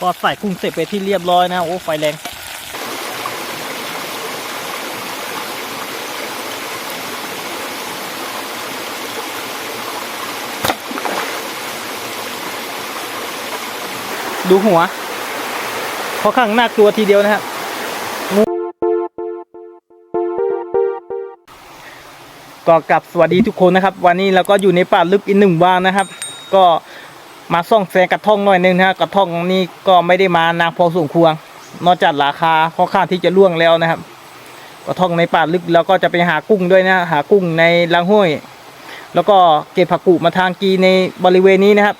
ก็ใส่กุ้งเสร็จไปที่เรียบร้อยนะโอ้ไฟแรงดูหัวเพราะข้างหน้ากลัวทีเดียวนะครับก็กลับสวัสดีทุกคนนะครับ วันนี้เราก็อยู่ในป่าลึกอีกหนึ่งวันนะครับ ก็ มาซ่องแซงกระท่องหน่อยนึงนะฮะกระท่องนี่ก็ไม่ได้มานานพอสมควรนอกจากราคาค่อนข้างที่จะล่วงแล้วนะครับ กระท่องในป่าลึกเราก็จะไปหากุ้งด้วยนะหากุ้งในลางห้วย แล้วก็เก็บผักกุมาทางกีในบริเวณนี้นะครับ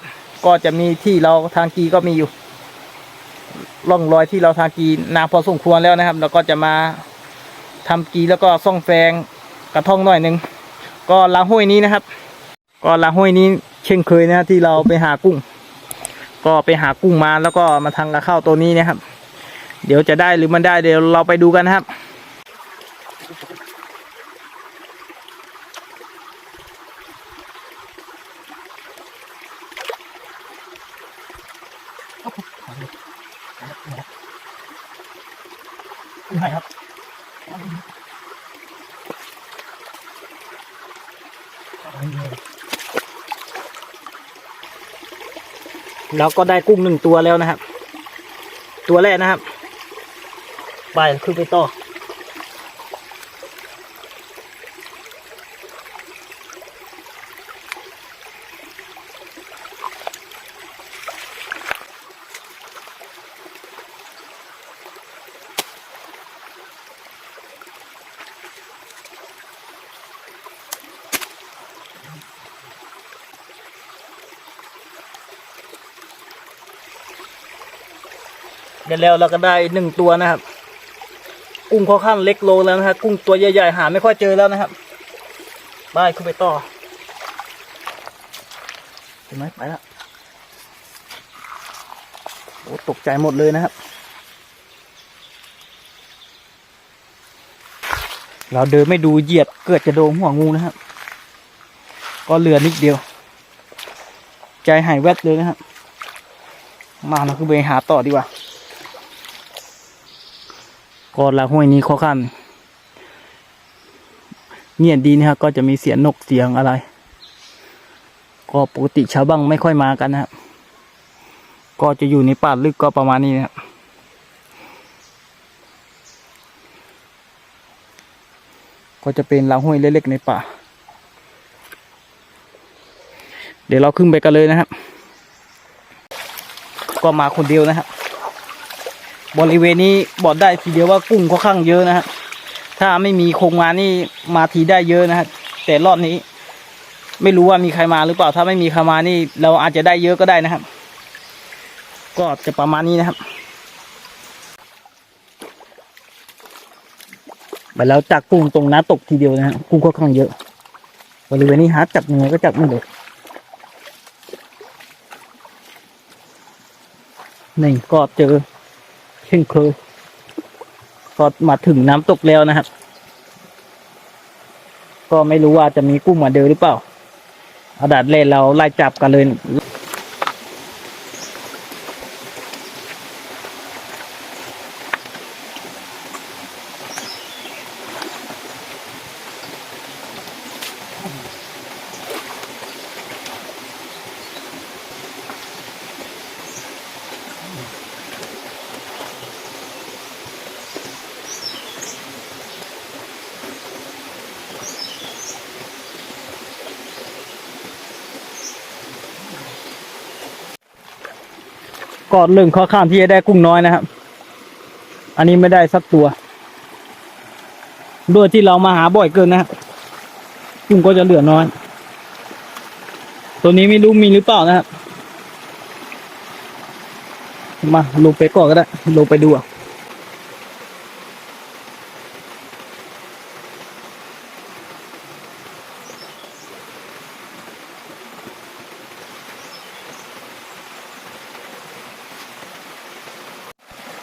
ก็จะมีที่เราทางกีก็มีอยู่ร่องรอยที่เราทางกีนานพอสมควรแล้วนะครับ แล้วก็จะมาทำกีแล้วก็ซ่องแซงกระท่องหน่อยนึงก็ลาห้วยนี้นะครับ ก็ลาห้วยนี้เช่นเคยนะที่เราไปหากุ้ง ก็ไปหากุ้งมาแล้วก็มาทางกระเข้าตัวนี้นะครับ เดี๋ยวจะได้หรือมันได้เดี๋ยวเราไปดูกันนะครับ แล้วก็ได้กุ้งหนึ่งตัวแล้วนะครับ ตัวแรกนะครับ ไปขึ้นไปต่อ เดี๋ยวแล้วเราก็ได้หนึ่งตัวนะครับ กุ้งค่อนข้างเล็กโลแล้วนะครับกุ้งตัวใหญ่ๆหาไม่ค่อยเจอแล้วนะครับไปขึ้นไปต่อเห็นไหมไปแล้วโอ้ตกใจหมดเลยนะครับ เราเดินไม่ดูเหยียบเกิดจะโดนหัวงูนะครับ ก็เหลือนิดเดียว ใจหายแวบเลยนะครับ มาเราคือไปหาต่อดีกว่า ก็ละห้วยนี้ข้อขั้นเงียบดีนะครับก็จะมีเสียงนกเสียงอะไร ก็ปกติชาวบ้านไม่ค่อยมากันนะครับก็จะอยู่ในป่าลึกก็ประมาณนี้นะครับก็จะเป็นลำห้วยเล็กๆในป่า เดี๋ยวเราขึ้นไปกันเลยนะครับ ก็มาคนเดียวนะครับ บริเวณนี้บอกได้ทีเดียวว่ากุ้งค่อนข้างเยอะนะครับถ้าไม่มีโครงงานนี่มาทีได้เยอะนะครับแต่รอบนี้ ไม่รู้ว่ามีใครมาหรือเปล่า ถ้าไม่มีใครมานี่ เราอาจจะได้เยอะก็ได้นะครับ ก็จะประมาณนี้นะครับไปแล้วจักกุ้งตรงน้ำตกทีเดียวนะฮะกุ้งค่อนข้างเยอะบริเวณนี้หาจับยังไงก็จับไม่เลยนี่งก็เจอ เช่นเคยก็มาถึงน้ำตกแล้วนะครับ ก็ไม่รู้ว่าจะมีกุ้งมาเดินหรือเปล่าอาดัดเล่นเราไล่จับกันเลย ก็เรื่องข้อข้ามที่จะได้กุ้งน้อยนะครับ อันนี้ไม่ได้สักตัว ด้วยที่เรามาหาบ่อยเกินนะครับกุ้งก็จะเหลือน้อย ตัวนี้ไม่รู้มีหรือเปล่านะครับ มาลงไปก่อนก็ได้ลงไปดูอะ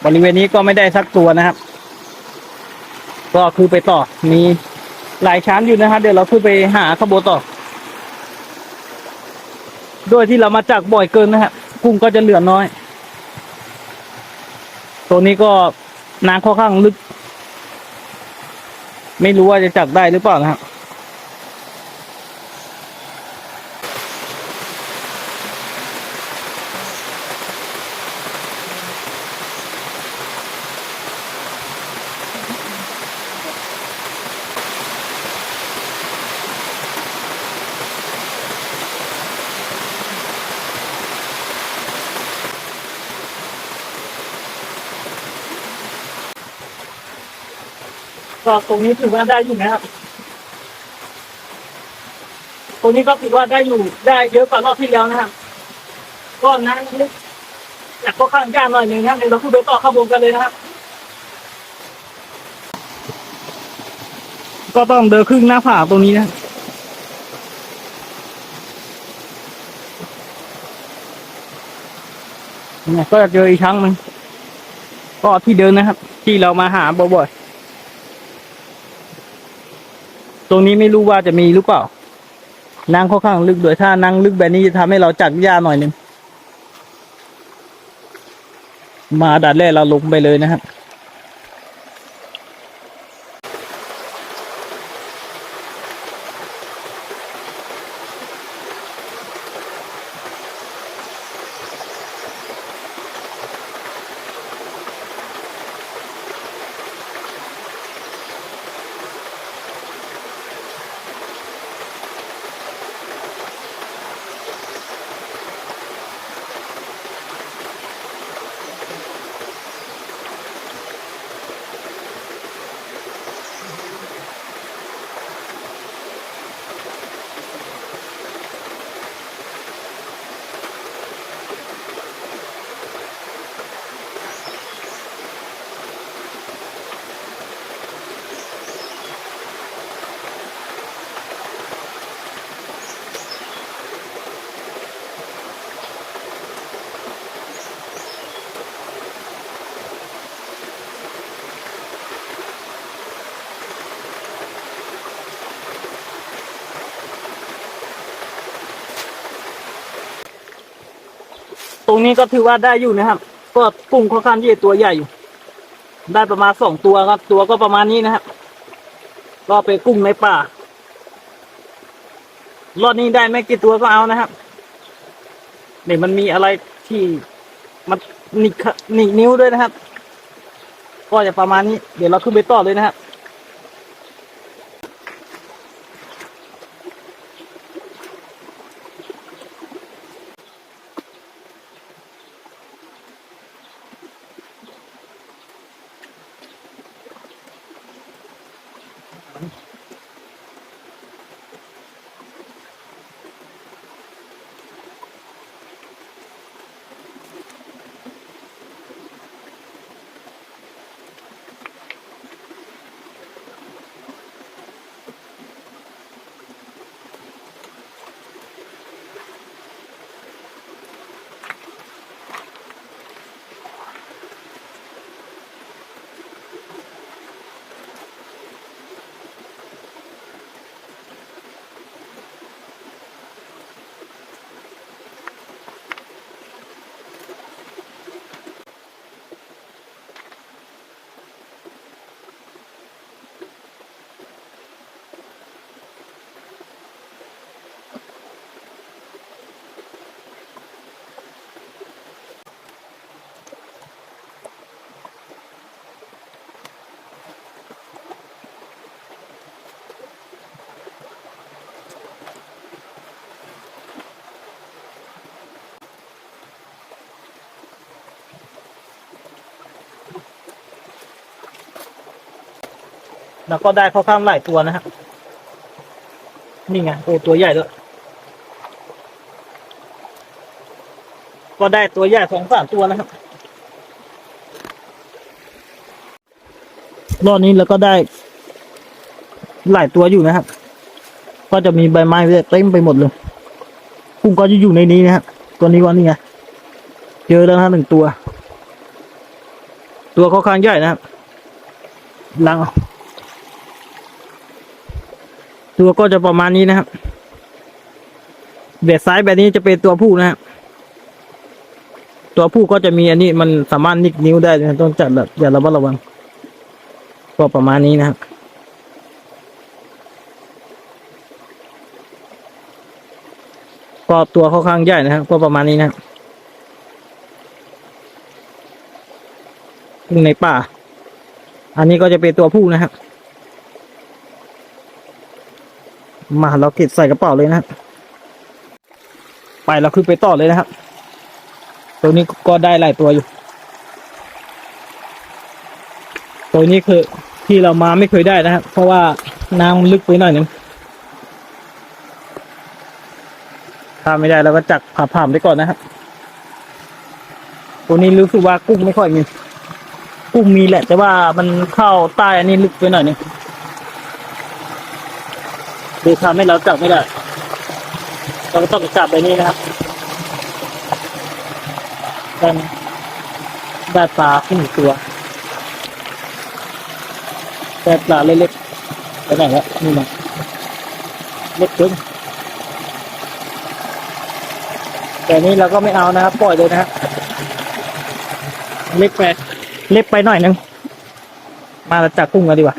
บริเวณนี้ก็ไม่ได้สักตัวนะครับ ก็คือไปต่อ มีหลายชั้นอยู่นะครับเดี๋ยวเราขึ้นไปหาขบวนต่อ โดยที่เรามาจากบ่อยเกินนะครับกุ้งก็จะเหลือน้อย ตัวนี้ก็น้ำค่อนข้างลึก ไม่รู้ว่าจะจับได้หรือเปล่านะครับ ก็ตรงนี้ถือว่าได้อยู่นะครับ ตรงนี้ก็ถือว่าได้อยู่ได้เยอะกว่ารอบที่แล้วนะครับก็น้ำลึกแต่ก็ข้างยากหน่อยหนึ่งนะครับเดี๋ยวเราขึ้นไปต่อข้างบนกันเลยนะครับ ก็ต้องเดินครึ่งหน้าผาตรงนี้นะเนี่ยก็จะเจออีกครั้งหนึ่งก็ที่เดินนะครับ ที่เรามาหาบ่อยๆ ตรงนี้ไม่รู้ว่าจะมีหรือเปล่านั่งค่อนข้างลึกด้วยถ้านั่งลึกแบบนี้จะทำให้เราจัดยาหน่อยหนึ่งมาดัดแรกเราลงไปเลยนะครับ ตรงนี้ก็ถือว่าได้อยู่นะครับ ก็กุ้งค่อนข้างที่จะตัวใหญ่อยู่ได้ประมาณสองตัวครับ ตัวก็ประมาณนี้นะครับก็เป็นกุ้งในป่ารอดนี้ได้ไม่กี่ตัวก็เอานะครับนี่มันมีอะไรที่มันหนิกขหนิกนิ้วด้วยนะครับ ก็จะประมาณนี้ เดี๋ยวเราขึ้นไปต่อเลยนะครับ แล้วก็ได้ข้าวข้ามหลายตัวนะครับนี่ไงโอ้ตัวใหญ่ด้วยก็ได้ตัวใหญ่สองสามตัวนะครับรอบนี้แล้วก็ได้ หลายตัวอยู่นะครับ ก็จะมีใบไม้เต็มไปหมดเลยกุ้งก็จะอยู่ในนี้นะครับตัวนี้ว่านี่ไงเจอแล้วนะหนึ่งตัว ตัวค่อนข้างใหญ่นะครับลัง ตัวก็จะประมาณนี้นะครับเบ็ดซ้ายแบบนี้จะเป็นตัวผู้นะครับตัวผู้ก็จะมีอันนี้มันสามารถนิกนิ้วได้นะต้องจัดแบบอย่าระมัดระวังก็ประมาณนี้นะครับก็ตัวค่อนข้างใหญ่นะครับก็ประมาณนี้นะครับในป่า อันนี้ก็จะเป็นตัวผู้นะครับ มาเราเก็บใส่กระเป๋าเลยนะครับไปเราขึ้นไปต่อเลยนะครับ ตัวนี้ก็ได้หลายตัวอยู่ ตัวนี้คือที่เรามาไม่เคยได้นะครับ เพราะว่าน้ำลึกไปหน่อยนึงถ้าไม่ได้เราก็จักผ่าผ่ามไปก่อนนะครับ ตัวนี้รู้สึกว่ากุ้งไม่ค่อยมี กุ้งมีแหละ แต่ว่ามันเข้าใต้อันนี้ลึกไปหน่อยนึง ดูทำให้เราจับไม่ได้ เราก็ต้องจับแบบนี้นะครับได้ได้ปลาขึ้นหนึ่งตัวได้ปลาเล็กๆไปไหนแล้วนี่มาเล็กเกินแต่นี้เราก็ไม่เอานะครับ ปล่อยเลยนะครับเล็กไปเล็กไปหน่อยนึงมาเราจับกุ้งกันดีกว่า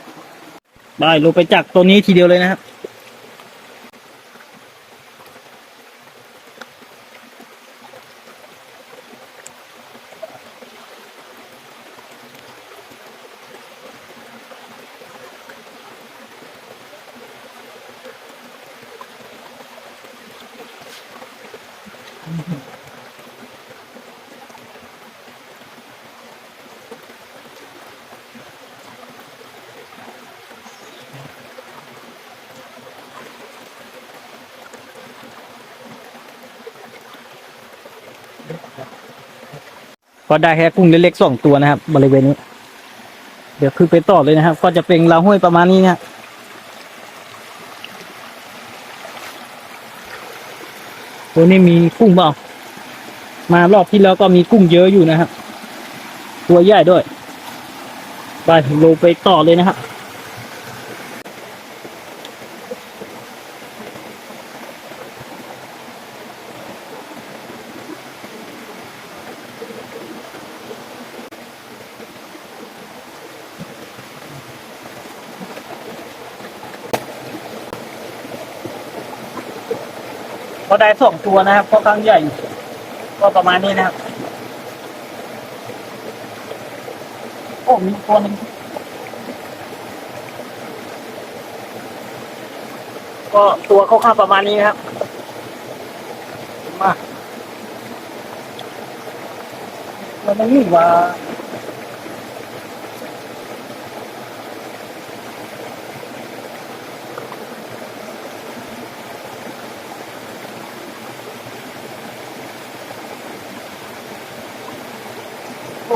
ได้ลงไปจับตัวนี้ทีเดียวเลยนะครับ ก็ได้แค่กุ้งเล็กๆสองตัวนะครับ บริเวณนี้ เดี๋ยวคือไปต่อเลยนะครับ ก็จะเป็นลาห้วยประมาณนี้นะตัวนี้มีกุ้งเปล่ามารอบที่แล้วก็มีกุ้งเยอะอยู่นะครับ ตัวใหญ่ด้วย ไปลงไปต่อเลยนะครับ ก็ได้สองตัวนะครับก็ครั้งใหญ่ ก็ประมาณนี้นะครับ โอ้มีตัวหนึงก็ตัวเขาข้างๆประมาณนี้นครับ มามันไม่มีว่า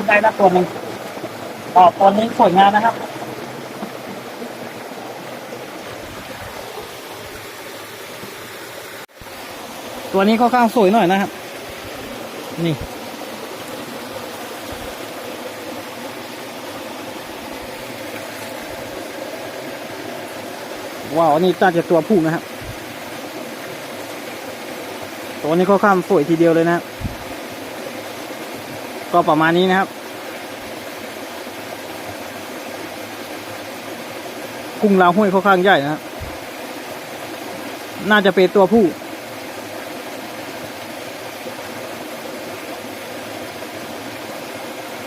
ลูกได้นะตัวหนึ่งต่อตัวนี้สวยงามนะครับตัวนี้ค่อนข้างสวยหน่อยนะครับ นี่ ว้าวนนี้น่าจะตัวผู้นะครับ ตัวนี้ค่อนข้างสวยทีเดียวเลยนะครับ ก็ประมาณนี้นะครับ กุ้งลาวห้วยค่อนข้างใหญ่นะครับ น่าจะเป็นตัวผู้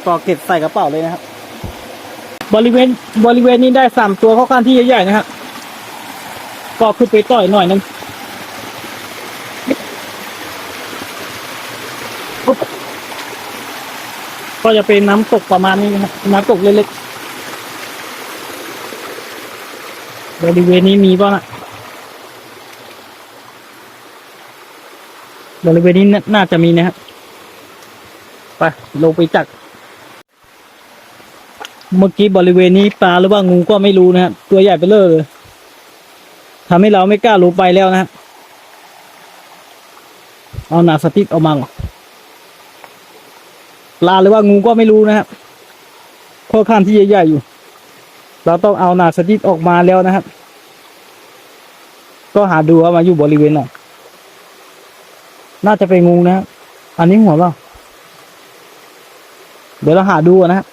ก็เก็บใส่กระเป๋าเลยนะครับ บริเวณบริเวณนี้ได้สามตัวค่อนข้างที่ใหญ่ๆนะครับก็ขึ้นไปต่อยหน่อยนึง ก็จะเป็นน้ำตกประมาณนี้นะครับน้ำตกเล็กๆบริเวณนี้มีป่ะฮะบริเวณนี้น่าจะมีนะครับไปลงไปจักเมื่อกี้บริเวณนี้ปลาหรือว่างูก็ไม่รู้นะครับตัวใหญ่ไปเลยเลยทำให้เราไม่กล้าลงไปแล้วนะครับเอาหนาสติ๊กเอามาก่อน ลาหรือว่างูก็ไม่รู้นะครับค่อนข้างที่ใหญ่ๆอยู่ เราต้องเอาหนาสติ๊กออกมาแล้วนะครับ ก็หาดูว่ามาอยู่บริเวณไหนน่าจะเป็นงูนะครับอันนี้หัวเปล่าเดี๋ยวเราหาดูนะครับ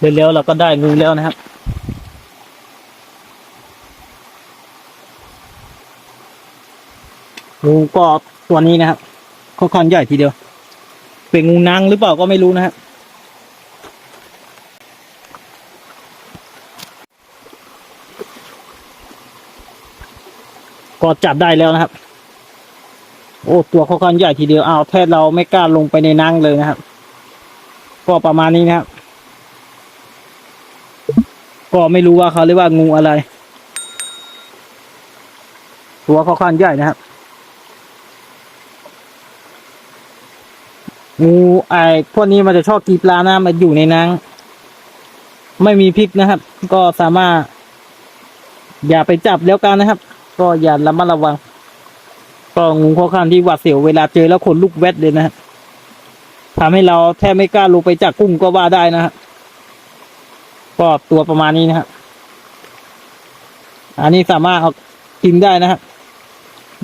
เร็วๆเราก็ได้งูแล้วนะครับ งูก็ตัวนี้นะครับค่อนข้างใหญ่ทีเดียว เป็นงูนางหรือเปล่าก็ไม่รู้นะครับก็จับได้แล้วนะครับ โอ้ตัวค่อนข้างใหญ่ทีเดียวอ้าวแทบเราไม่กล้าลงไปในนังเลยนะครับ ก็ประมาณนี้นะครับ ก็ไม่รู้ว่าเขาเรียกว่างูอะไร ตัวค่อนข้างใหญ่นะครับ งูไอ้พวกนี้มันจะชอบกีปลานะมันอยู่ในนังไม่มีพิษนะครับ ก็สามารถ อย่าไปจับแล้วกันนะครับ ก็อย่าระมัดระวัง ก็งูค่อนข้างที่หวาดเสียวเวลาเจอแล้วขนลุกแวดเลยนะครับทำให้เราแทบไม่กล้าลงไปจับกุ้งก็ว่าได้นะครับ ก็ตัวประมาณนี้นะครับ อันนี้สามารถเอากินได้นะครับ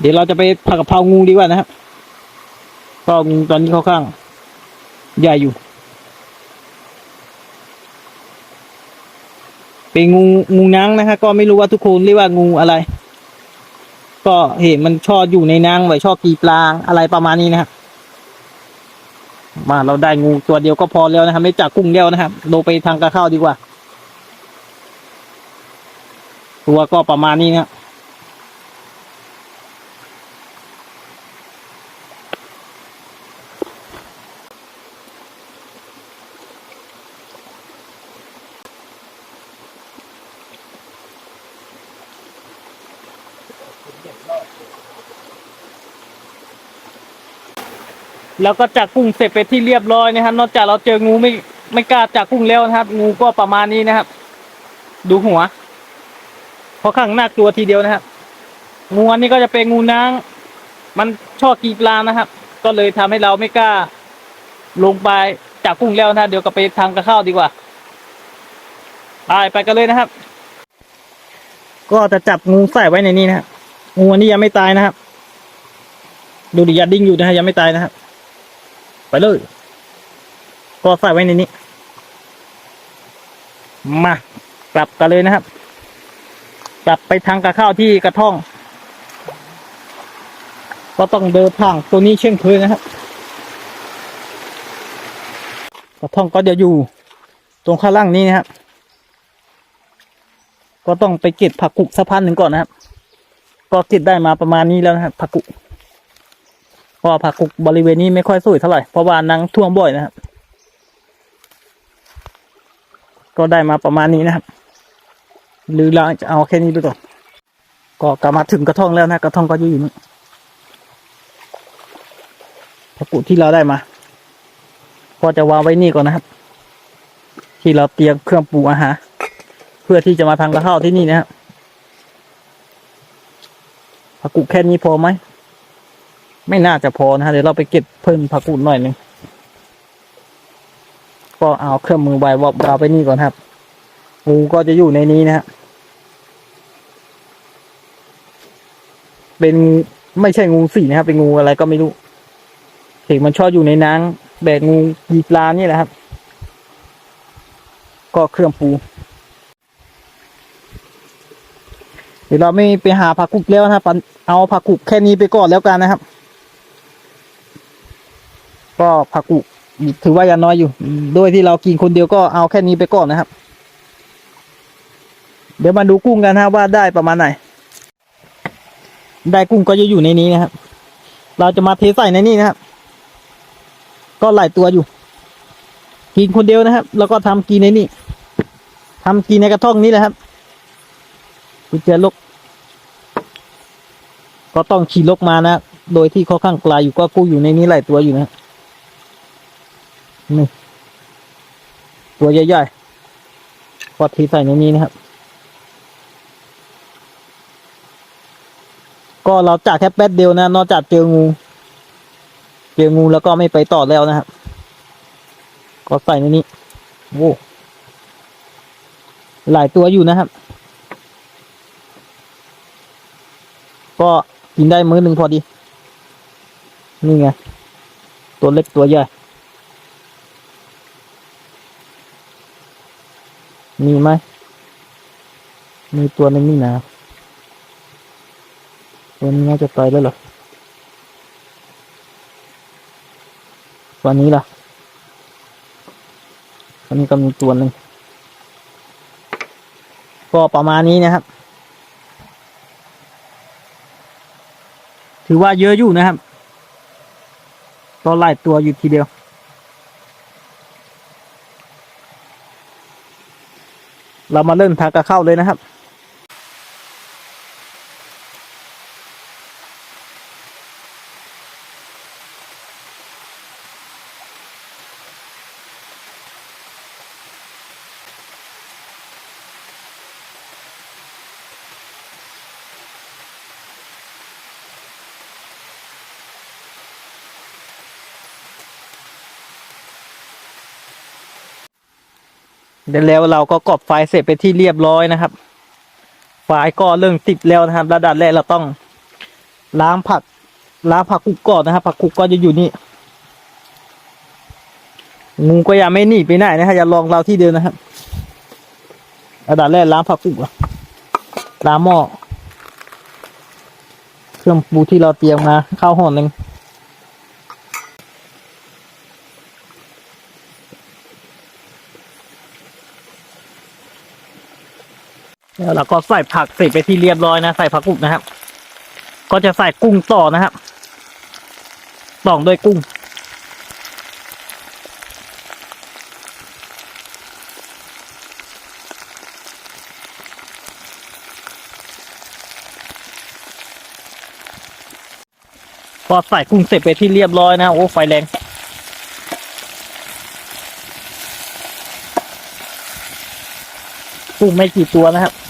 เดี๋ยวเราจะไปผัดกะเพรางูดีกว่านะครับก็งูตอนนี้ค่อนข้างใหญ่อยู่เป็นงูงูนางนะฮะก็ไม่รู้ว่าทุกคนเรียกว่างูอะไร ก็เห็นมันชอบอยู่ในนางไว้ชอบกีปลาอะไรประมาณนี้นะครับมาเราได้งูตัวเดียวก็พอแล้วนะครับ ไม่จากกุ้งเดียวนะครับลงไปทางกระเข้าดีกว่า ตัวก็ประมาณนี้นะครับแล้วก็จับกุ้งเสร็จไปที่เรียบร้อยนะครับ นอกจากเราเจองูไม่ไม่กล้าจับกุ้งแล้วนะครับ งูก็ประมาณนี้นะครับ ดูหัว เพราะข้างหน้ากลัวทีเดียวนะครับงูอันนี้ก็จะเป็นงูนางมันชอบกีปลานะครับ ก็เลยทำให้เราไม่กล้า ลงไปจับกุ้งแล้วนะเดี๋ยวก็ไปทางกระเข้าดีกว่าไปไปกันเลยนะครับ ก็จะจับงูใส่ไว้ในนี้นะครับงูอันนี้ยังไม่ตายนะครับ ดูดิยัดดิ้งอยู่นะฮะยังไม่ตายนะครับไปเลยก็ใส่ไว้ในนี้ มากลับกันเลยนะครับ กลับไปทางกระเข้าที่กระท่อง ก็ต้องเดินทางตัวนี้เช่นเคยนะครับ กระท่องก็จะอยู่ตรงข้างล่างนี้นะครับ ก็ต้องไปเก็บผักกุกสะพานหนึ่งก่อนนะครับ ก็เก็บได้มาประมาณนี้แล้วนะครับผักกุเพราะผักกุบริเวณนี้ไม่ค่อยสวยเท่าไหร่เพราะว่านังท่วมบ่อยนะครับ ก็ได้มาประมาณนี้นะครับ หรือเราจะเอาแค่นี้ไปก่อน ก็กลับมาถึงกระท่องแล้วนะ กระท่องก็อยู่นี่ผักกุที่เราได้มา ก็จะวางไว้นี่ก่อนนะครับ ที่เราเตรียมเครื่องปรุงอาหารเพื่อที่จะมาทำกระเพราที่นี่นะครับผักกุแค่นี้พอไหม ไม่น่าจะพอนะฮะเดี๋ยวเราไปเก็บเพิ่มผักกุหน่อยหนึ่งก็เอาเครื่องมือใบวอบเราไปนี่ก่อนครับ งูก็จะอยู่ในนี้นะฮะเป็นไม่ใช่งูสีนะครับ เป็นงูอะไรก็ไม่รู้เห็นมันชอบอยู่ในน้ำแบบงูยีปลานี่แหละครับ ก็เครื่องปูเดี๋ยวเราไม่ไปหาผักกุกแล้วนะครับเอาผักกุกแค่นี้ไปก่อนแล้วกันนะครับ ก็ผักกุกถือว่ายังน้อยอยู่โดยที่เรากินคนเดียวก็เอาแค่นี้ไปก่อนนะครับ เดี๋ยวมาดูกุ้งกันนะว่าได้ประมาณไหน ได้กุ้งก็จะอยู่ในนี้นะครับ เราจะมาเทใส่ในนี้นะครับ ก็หลายตัวอยู่ กินคนเดียวนะครับ แล้วก็ทำกินในนี่ทำกินในกระท่องนี้แหละครับกุญแจลก ก็ต้องขี่ลกมานะ โดยที่เขาข้างไกลอยู่ก็กู้อยู่ในนี้หลายตัวอยู่นะนี่ตัวใหญ่ๆก็ทีใส่ในนี้นะครับ ก็เราจากแค่แป๊บเดียวนะ นอกจากเจองู เจองูแล้วก็ไม่ไปต่อแล้วนะครับ ก็ใส่ในนี้โว้หลายตัวอยู่นะครับ ก็กินได้มื้อหนึ่งพอดี นี่ไง ตัวเล็กตัวใหญ่ มีไหม มีตัวนึงนี่นะ ตัวนี้น่าจะตายแล้วเหรอตัวนี้ล่ะตัวนี้ก็มีตัวหนึ่งก็ประมาณนี้นะครับ ถือว่าเยอะอยู่นะครับก็ไล่ตัวอยู่ทีเดียว เรามาเริ่มทากระเข้าเลยนะครับ แล้วเราก็กดไฟเสร็จไปที่เรียบร้อยนะครับ ไฟก็เริ่มติดแล้วนะครับ ระดับแรกเราต้องล้างผักล้างผักกุกก่อนนะครับผักกุกก็จะอยู่นี่งูก็ยังไม่หนีไปไหนนะฮะอย่าลองเราที่เดิมนะครับระดับแรกล้างผักกุกล้างหม้อเครื่องปูที่เราเตรียมมาข้าวห่อหนึ่ง แล้วเราก็ใส่ผักเสร็จไปที่เรียบร้อยนะใส่ผักกุกนะครับ ก็จะใส่กุ้งต่อนะครับต่องด้วยกุ้ง พอใส่กุ้งเสร็จไปที่เรียบร้อยนะโอ้ไฟแรงกุ้งไม่กี่ตัวนะครับ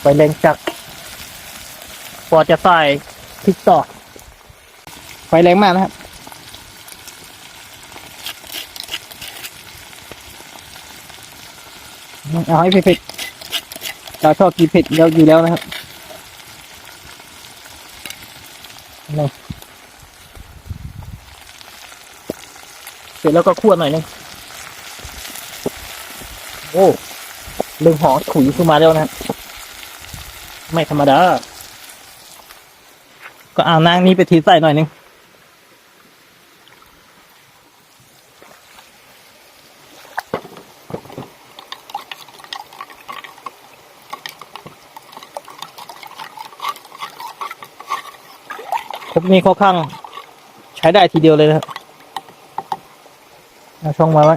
ไฟแรงจัดพอจะใส่พริกต่อไฟแรงมากนะครับ เอาให้เผ็ดๆเราชอบกินเผ็ดเยอะอยู่แล้วนะครับเสร็จแล้วก็คั่วหน่อยนึงโอ้เรื่องหอขุยขึ้นมาแล้วนะครับ ไม่ธรรมดา ก็เอานางนี้ไปทีใส่หน่อยนึง ครบนี้ค่อนข้าง ใช้ได้ทีเดียวเลยนะครับ เอาช่องมาไว้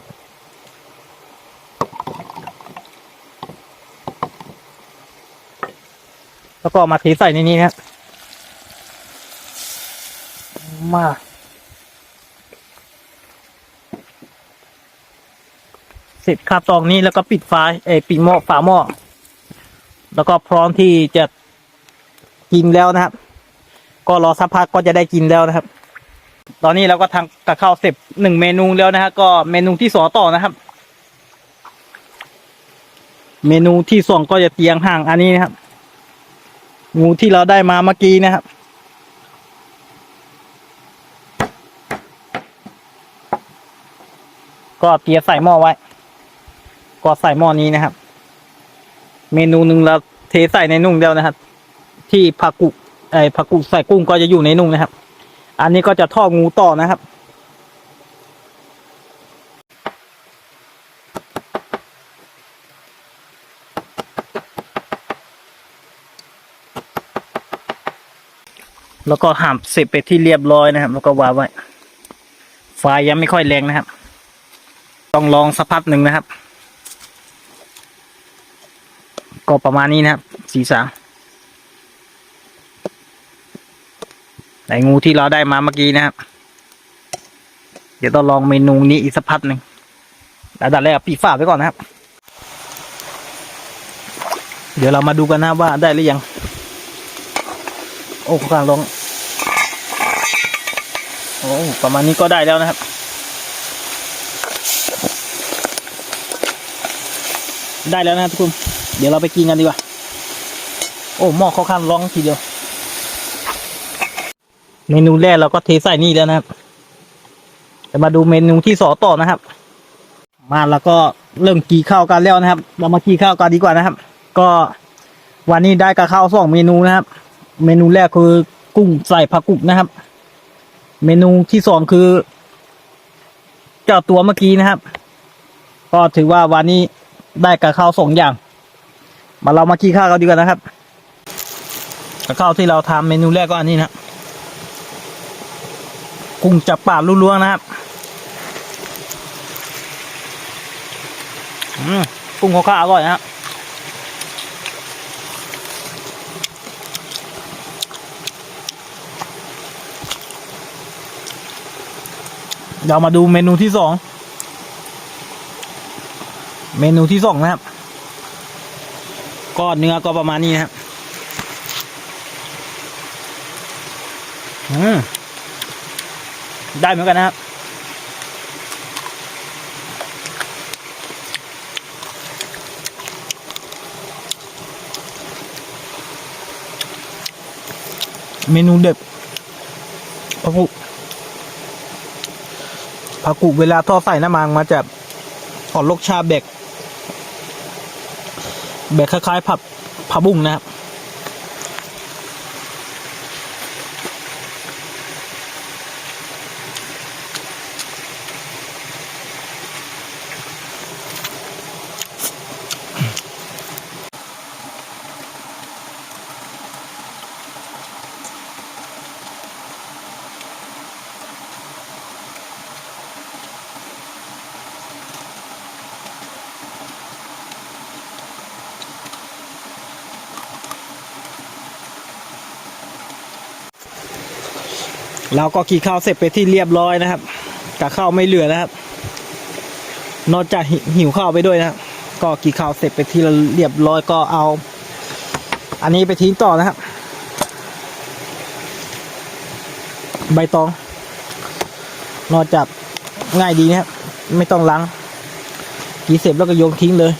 แล้วก็มาถีใส่ในนี้นะมาเสร็จคาบตองนี้แล้วก็ปิดไฟเอปิดหม้อฝาหม้อแล้วก็พร้อมที่จะกินแล้วนะครับ ก็รอสักพักก็จะได้กินแล้วนะครับ ตอนนี้เราก็ทำกะบข้าวเสร็จหนึ่งเมนูแล้วนะครับก็เมนูที่สองต่อนะครับ เมนูที่สองก็จะเตียงห่างอันนี้นะครับ งูที่เราได้มาเมื่อกี้นะครับ ก็เตรียมใส่หม้อไว้ ก็ใส่หม้อนี้นะครับ เมนูหนึ่งเราเทใส่ในนุ่งเดียวนะครับ ที่ผักกุไอผักกุใส่กุ้งก็จะอยู่ในนุ่งนะครับ อันนี้ก็จะทอดงูต่อนะครับ แล้วก็หั่นเสร็จไปที่เรียบร้อยนะครับ แล้วก็วางไว้ไฟยังไม่ค่อยแรงนะครับ ต้องลองสักพักหนึ่งนะครับ ก็ประมาณนี้นะครับสีสันไองูที่เราได้มาเมื่อกี้นะครับ เดี๋ยวต้องลองเมนูนี้อีกสักพักหนึ่งแล้วดันแรกปิดฝาไว้ก่อนนะครับ เดี๋ยวเรามาดูกันนะว่าได้หรือยัง อ้กลังลองโอ้ประมาณนี้ก็ได้แล้วนะครับ ได้แล้วนะทุกคนเดี๋ยวเราไปกินกันดีกว่า โอ้หม้อเขาข้างร้องทีเดียว เมนูแรกเราก็เทใส่นี่แล้วนะครับจะมาดูเมนูที่สองต่อนะครับ มาแล้วก็เริ่มกีข้าวกันแล้วนะครับ เรามากีข้าวกันดีกว่านะครับ ก็วันนี้ได้กับข้าวสองเมนูนะครับ เมนูแรกคือกุ้งใส่ผักกุบนะครับ เมนูที่สองคือเจ้าตัวเมื่อกี้นะครับ ก็ถือว่าวันนี้ได้กับข้าวสองอย่าง มาเรามากินข้าวกันดีกว่านะครับกับข้าวที่เราทำเมนูแรกก็อันนี้นะกุ้งจับปลาล้วนๆนะครับอืมกุ้งเขาข้าอร่อยนะครับ เดี๋ยวมาดูเมนูที่สอง เมนูที่สองนะครับ ก็เนื้อก็ประมาณนี้นะครับอืมได้เหมือนกันนะครับ เมนูเด็ดพะพุ ผักกุเวลาทอดใส่น้ำมันมาจะออกรสชาแบกแบกคล้ายๆผับผับบุ้งนะครับ เราก็กินข้าวเสร็จไปที่เรียบร้อยนะครับกับข้าวไม่เหลือนะครับ นอกจากหิวข้าวไปด้วยนะครับก็กินข้าวเสร็จไปที่เรียบร้อยก็เอา อันนี้ไปทิ้งต่อนะครับ ใบตอง นอกจากง่ายดีนะครับ ไม่ต้องล้างกินเสร็จแล้วก็โยนทิ้งเลย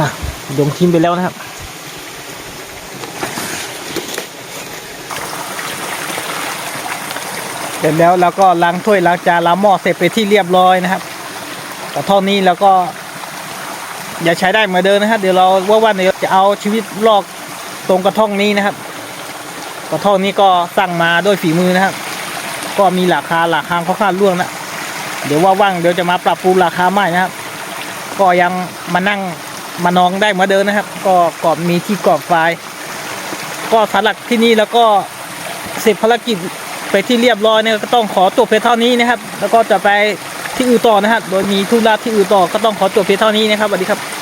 น่ะโยนทิ้งไปแล้วนะครับ เสร็จแล้วเราก็ล้างถ้วยล้างจานล้างหม้อเสร็จไปที่เรียบร้อยนะครับกระท่อนี้แล้วก็อย่าใช้ได้เหมือนเดิมนะครับเดี๋ยวเราว่าวันเดี๋ยวจะเอาชีวิตรอดตรงกระท่อมนี้นะครับ กระท่อมนี้ก็สั่งมาด้วยฝีมือนะครับ ก็มีราคาราคาค่อนข้างล่วงนะเดี๋ยวว่าว่างเดี๋ยวจะมาปรับปรุงราคาใหม่นะครับ ก็ยังมานั่งมานองได้เหมือนเดิมนะครับ ก็กรอบมีที่กรอบไฟล์ก็สำหรับที่นี่แล้วก็เสร็จภารกิจ ไปที่เรียบร้อยเนี่ยก็ต้องขอจบเพียงเท่านี้นะครับ แล้วก็จะไปที่อื่นต่อนะครับ โดยมีธุระที่อื่นต่อก็ต้องขอจบเพียงเท่านี้นะครับสวัสดีครับ